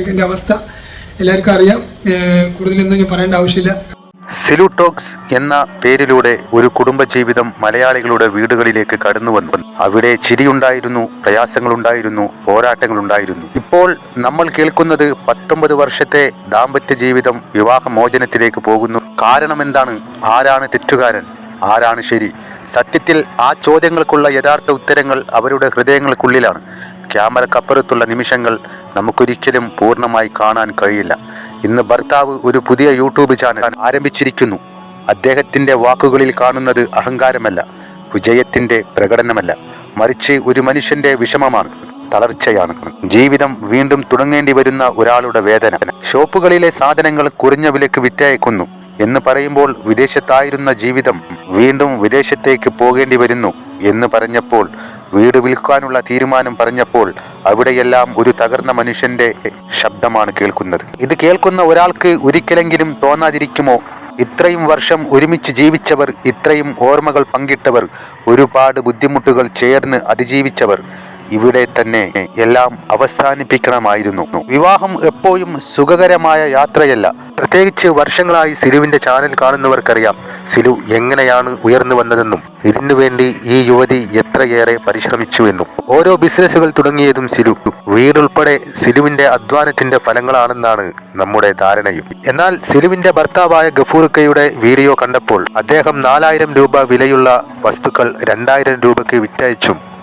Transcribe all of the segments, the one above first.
ഇതിന്റെ അവസ്ഥ എല്ലാവർക്കും അറിയാം. കൂടുതലൊന്നും ഞാൻ പറയേണ്ട ആവശ്യമില്ല. സിലുടോക്സ് എന്ന പേരിലൂടെ ഒരു കുടുംബജീവിതം മലയാളികളുടെ വീടുകളിലേക്ക് കടന്നു വന്നു. അവിടെ ചിരിയുണ്ടായിരുന്നു പ്രയാസങ്ങളുണ്ടായിരുന്നു പോരാട്ടങ്ങളുണ്ടായിരുന്നു. ഇപ്പോൾ നമ്മൾ കേൾക്കുന്നത് പത്തൊമ്പത് വർഷത്തെ ദാമ്പത്യ ജീവിതം വിവാഹമോചനത്തിലേക്ക് പോകുന്നു. കാരണം എന്താണ് ആരാണ് തെറ്റുകാരൻ? ആരാണ് ശരി? സത്യത്തിൽ ആ ചോദ്യങ്ങൾക്കുള്ള യഥാർത്ഥ ഉത്തരങ്ങൾ അവരുടെ ഹൃദയങ്ങൾക്കുള്ളിലാണ്. ക്യാമറക്കപ്പുറത്തുള്ള നിമിഷങ്ങൾ നമുക്കൊരിക്കലും പൂർണമായി കാണാൻ കഴിയില്ല. ഇന്ന് ഭർത്താവ് ഒരു പുതിയ യൂട്യൂബ് ചാനൽ ആരംഭിച്ചിരിക്കുന്നു. അദ്ദേഹത്തിന്റെ വാക്കുകളിൽ കാണുന്നത് അഹങ്കാരമല്ല വിജയത്തിന്റെ പ്രകടനമല്ല. മറിച്ച് ഒരു മനുഷ്യന്റെ വിഷമമാണ് തളർച്ചയാണ്. ജീവിതം വീണ്ടും തുടങ്ങേണ്ടി വരുന്ന ഒരാളുടെ വേദന. ഷോപ്പുകളിലെ സാധനങ്ങൾ കുറഞ്ഞ വിലക്ക് വിറ്റയക്കുന്നു. എന്ന് പറയുമ്പോൾ വിദേശത്തായിരുന്ന ജീവിതം വീണ്ടും വിദേശത്തേക്ക് പോകേണ്ടി വരുന്നു എന്ന് പറഞ്ഞപ്പോൾ വീട് വിൽക്കാനുള്ള തീരുമാനം പറഞ്ഞപ്പോൾ അവിടെയെല്ലാം ഒരു തകർന്ന മനുഷ്യന്റെ ശബ്ദമാണ് കേൾക്കുന്നത്. ഇത് കേൾക്കുന്ന ഒരാൾക്ക് ഒരിക്കലെങ്കിലും തോന്നാതിരിക്കുമോ? ഇത്രയും വർഷം ഒരുമിച്ച് ജീവിച്ചവർ ഇത്രയും ഓർമ്മകൾ പങ്കിട്ടവർ ഒരുപാട് ബുദ്ധിമുട്ടുകൾ ചേർന്ന് അതിജീവിച്ചവർ ഇവിടെ തന്നെ എല്ലാം അവസാനിപ്പിക്കണമായിരുന്നു. വിവാഹം എപ്പോഴും സുഖകരമായ യാത്രയല്ല. പ്രത്യേകിച്ച് വർഷങ്ങളായി സിലുവിന്റെ ചാനൽ കാണുന്നവർക്കറിയാം സിലു എങ്ങനെയാണ് ഉയർന്നു വന്നതെന്നും ഇതിനു വേണ്ടി ഈ യുവതി എത്രയേറെ പരിശ്രമിച്ചു എന്നും ഓരോ ബിസിനസ്സുകൾ തുടങ്ങിയതും സിലു വീടുൾപ്പെടെ സിലുവിന്റെ അധ്വാനത്തിന്റെ ഫലങ്ങളാണെന്നാണ് നമ്മുടെ ധാരണയും. എന്നാൽ സിലുവിന്റെ ഭർത്താവായ ഗഫൂർക്കയുടെ വീഡിയോ കണ്ടപ്പോൾ അദ്ദേഹം നാലായിരം രൂപ വിലയുള്ള വസ്തുക്കൾ രണ്ടായിരം രൂപയ്ക്ക് വിറ്റയച്ചും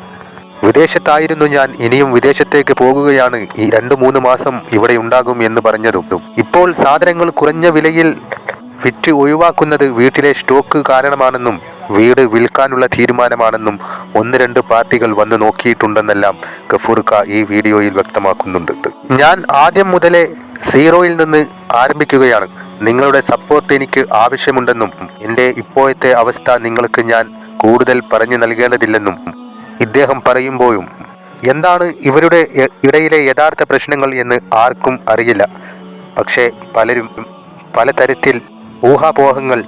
വിദേശത്തായിരുന്നു ഞാൻ ഇനിയും വിദേശത്തേക്ക് പോകുകയാണ്. ഈ രണ്ടു മൂന്ന് മാസം ഇവിടെ ഉണ്ടാകും എന്ന് പറഞ്ഞതും. ഇപ്പോൾ സാധനങ്ങൾ കുറഞ്ഞ വിലയിൽ വിറ്റ് ഒഴിവാക്കുന്നത് വീട്ടിലെ സ്റ്റോക്ക് കാരണമാണെന്നും വീട് വിൽക്കാനുള്ള തീരുമാനമാണെന്നും ഒന്ന് രണ്ട് പാർട്ടികൾ വന്ന് നോക്കിയിട്ടുണ്ടെന്നെല്ലാം ഗഫൂർക്ക ഈ വീഡിയോയിൽ വ്യക്തമാക്കുന്നുണ്ട്. ഞാൻ ആദ്യം മുതലേ സീറോയിൽ നിന്ന് ആരംഭിക്കുകയാണ്. നിങ്ങളുടെ സപ്പോർട്ട് എനിക്ക് ആവശ്യമുണ്ടെന്നും എന്റെ ഇപ്പോഴത്തെ അവസ്ഥ നിങ്ങൾക്ക് ഞാൻ കൂടുതൽ പറഞ്ഞു നൽകേണ്ടതില്ലെന്നും ഇദ്ദേഹം പറയുമ്പോഴും എന്താണ് ഇവരുടെ ഇടയിലെ യഥാർത്ഥ പ്രശ്നങ്ങൾ എന്ന് ആർക്കും അറിയില്ല. പക്ഷേ പലരും പലതരത്തിൽ ഊഹാപോഹങ്ങൾ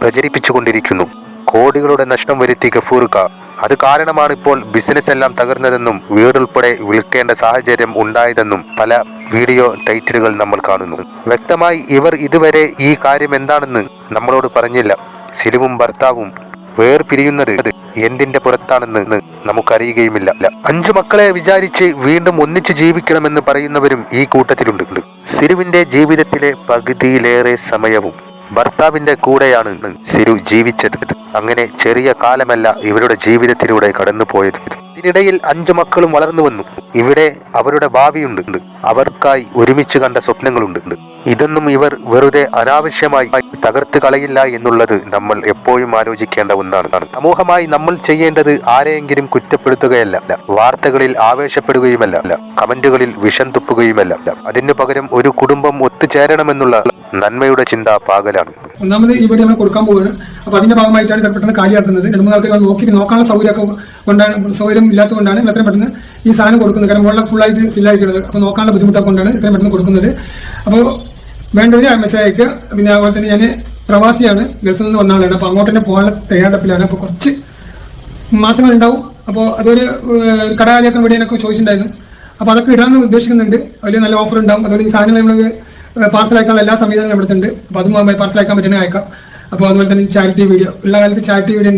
പ്രചരിപ്പിച്ചുകൊണ്ടിരിക്കുന്നു. കോടികളുടെ നഷ്ടം വരുത്തി ഗഫൂർക്ക. അത് കാരണമാണ് ഇപ്പോൾ ബിസിനസ് എല്ലാം തകർന്നതെന്നും വീടുൾപ്പെടെ വിൽക്കേണ്ട സാഹചര്യം ഉണ്ടായതെന്നും പല വീഡിയോ ടൈറ്റിലുകൾ നമ്മൾ കാണുന്നു. വ്യക്തമായി ഇവർ ഇതുവരെ ഈ കാര്യം എന്താണെന്ന് നമ്മളോട് പറഞ്ഞില്ല. സിലുവും ഭർത്താവും വേർപിരിയുന്നത് എന്തിന്റെ പുറത്താണെന്ന് നമുക്കറിയുകയുമില്ല. അഞ്ചു മക്കളെ വിചാരിച്ച് വീണ്ടും ഒന്നിച്ചു ജീവിക്കണമെന്ന് പറയുന്നവരും ഈ കൂട്ടത്തിലുണ്ട്. സിരുവിന്റെ ജീവിതത്തിലെ പകുതിയിലേറെ സമയവും ഭർത്താവിന്റെ കൂടെയാണ് സിരു ജീവിച്ചത്. അങ്ങനെ ചെറിയ കാലമല്ല ഇവരുടെ ജീവിതത്തിലൂടെ കടന്നുപോയത്. ഇതിനിടയിൽ അഞ്ചു മക്കളും വളർന്നു വന്നു. ഇവിടെ അവരുടെ ഭാവിയുണ്ട്. അവർക്കായി ഒരുമിച്ച് കണ്ട സ്വപ്നങ്ങളുണ്ട്. ഇതൊന്നും ഇവർ വെറുതെ അനാവശ്യമായി തകർത്ത് കളയില്ല എന്നുള്ളത് നമ്മൾ എപ്പോഴും ആലോചിക്കേണ്ട ഒന്നാണ്. സമൂഹമായി നമ്മൾ ചെയ്യേണ്ടത് ആരെയെങ്കിലും കുറ്റപ്പെടുത്തുകയല്ല. വാർത്തകളിൽ ആവേശപ്പെടുകയുമല്ല. കമന്റുകളിൽ വിഷം തുപ്പുകയുമല്ല. അതിനു പകരം ഒരു കുടുംബം ഒത്തുചേരണമെന്നുള്ള നന്മയുടെ ചിന്ത പാകലാണ്. ഒന്നാമത് ഇവിടെ നമ്മൾ കൊടുക്കാൻ പോവുകയാണ്. അപ്പൊ അതിന്റെ ഭാഗമായിട്ടാണ് പെട്ടെന്ന് കാര്യമാക്കുന്നത് രണ്ടു മൂന്നാൾക്ക് നോക്കി നോക്കാനുള്ള സൗകര്യമൊക്കെ കൊണ്ടാണ് സൗകര്യം ഇല്ലാത്തതുകൊണ്ടാണ് നമ്മൾ എത്രയും പെട്ടെന്ന് ഈ സാധനം കൊടുക്കുന്നത്. കാരണം മുകളിൽ ഫുള്ളായിട്ട് ഫില്ലായിരിക്കുന്നത് അപ്പോൾ നോക്കാനുള്ള ബുദ്ധിമുട്ടൊക്കെ കൊണ്ടാണ് ഇത്രയും പെട്ടെന്ന് കൊടുക്കുന്നത്. അപ്പോൾ വേണ്ടവര് മെസ്സേജ് അയക്കുക. പിന്നെ അതുപോലെ തന്നെ ഞാൻ പ്രവാസിയാണ്. ഗൾഫിൽ നിന്ന് വന്ന ആളാണ്. അപ്പോൾ അങ്ങോട്ട് തന്നെ പോകാനുള്ള തയ്യാറെടുപ്പിലാണ്. അപ്പോൾ കുറച്ച് മാസങ്ങൾ ഉണ്ടാവും അപ്പോൾ അതൊരു കടകാലിയൊക്കെ വേണ്ടി എന്നൊക്കെ ചോദിച്ചിട്ടുണ്ടായിരുന്നു. അപ്പോൾ അതൊക്കെ ഇടാമെന്ന് ഉദ്ദേശിക്കുന്നുണ്ട്. വലിയ നല്ല ഓഫർ ഉണ്ടാവും. അതുപോലെ ഈ സാധനങ്ങൾ നമ്മൾ പാർസൽ അയക്കാനുള്ള എല്ലാ സംവിധാനങ്ങളും അടുത്തുണ്ട്. അപ്പോൾ അതും പാർസൽ അയക്കാൻ പറ്റുന്ന അയക്കാം. അപ്പോൾ അതുപോലെ തന്നെ ചാരിറ്റി വീഡിയോ എല്ലാ കാലത്ത് ചാരിറ്റി വീഡിയോ ഉണ്ട്.